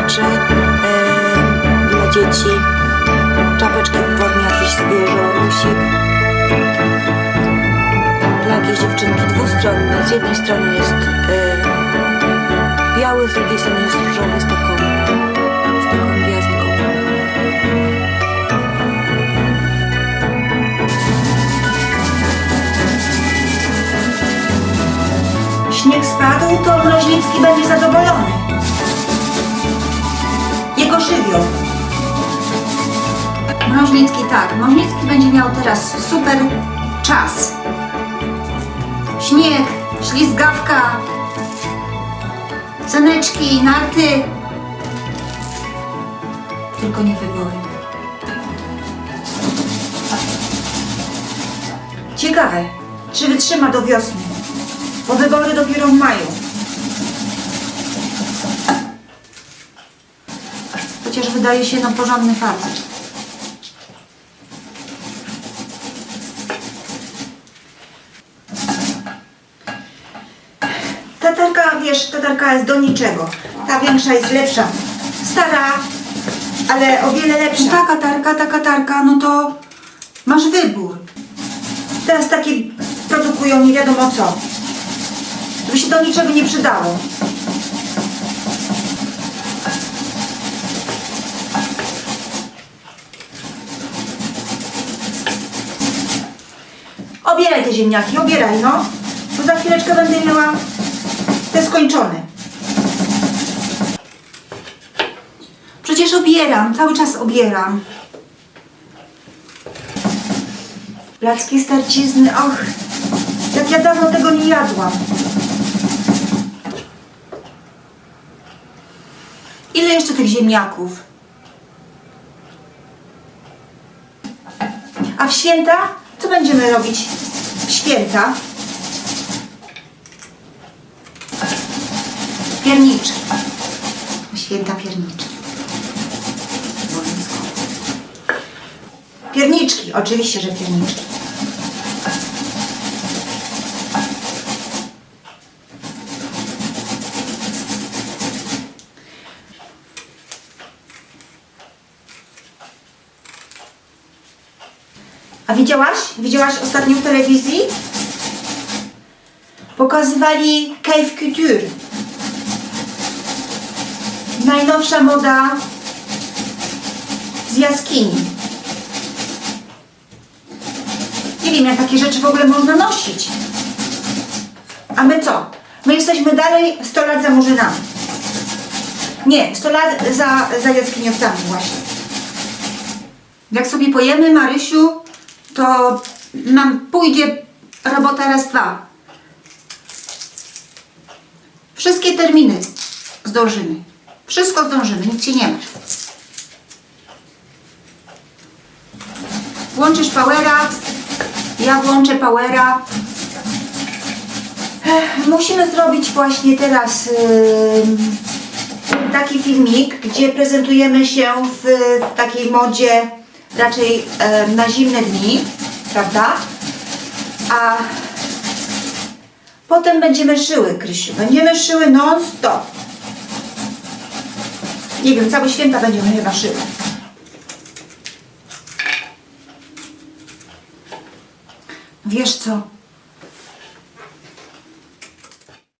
rzeczy e, dla dzieci. Czapeczki w formie jakichś zwierząt. Dla jakiejś dziewczynki dwustronne. Z jednej strony jest e, biały, z drugiej strony jest różowy z taką, z taką gwiazdką. Śnieg spadł, to Mroźnicki będzie zadowolony. Mroźnicki tak, Mroźnicki będzie miał teraz super czas. Śnieg, ślizgawka, zaneczki, narty. Tylko nie wybory. Ciekawe, czy wytrzyma do wiosny bo wybory dopiero w maju. Chociaż wydaje się no porządny facet. Tatarka, wiesz, tatarka jest do niczego. Ta większa jest lepsza. Stara, ale o wiele lepsza. Ta katarka, ta katarka, no to masz wybór. Teraz takie produkują nie wiadomo co. To by się do niczego nie przydało. Obieraj te ziemniaki, obieraj no. Bo za chwileczkę będę miała te. Przecież obieram, cały czas obieram. Placki starcizny, och, jak ja dawno tego nie jadłam. Ile jeszcze tych ziemniaków? A w święta? Co będziemy robić w święta? Pierniczki. W Święta. Obowiązkowo. Pierniczki, oczywiście, że pierniczki. A widziałaś? Widziałaś ostatnio w telewizji? Pokazywali Cave Couture. Najnowsza moda z jaskini. Nie wiem, jak takie rzeczy w ogóle można nosić. A my co? My jesteśmy dalej 100 lat za murzynami. Nie, 100 lat za, za jaskiniowcami właśnie. Jak sobie pojemy, Marysiu, to nam pójdzie robota raz, dwa. Wszystkie terminy zdążymy. Wszystko zdążymy, nic się nie martw. Włączysz powera, ja włączę powera. Musimy zrobić właśnie teraz ym, taki filmik, gdzie prezentujemy się w, w takiej modzie raczej e, na zimne dni, prawda? A potem będziemy szyły, Krysiu. Będziemy szyły non-stop. Nie wiem, całe święta będziemy chyba szyły. Wiesz co?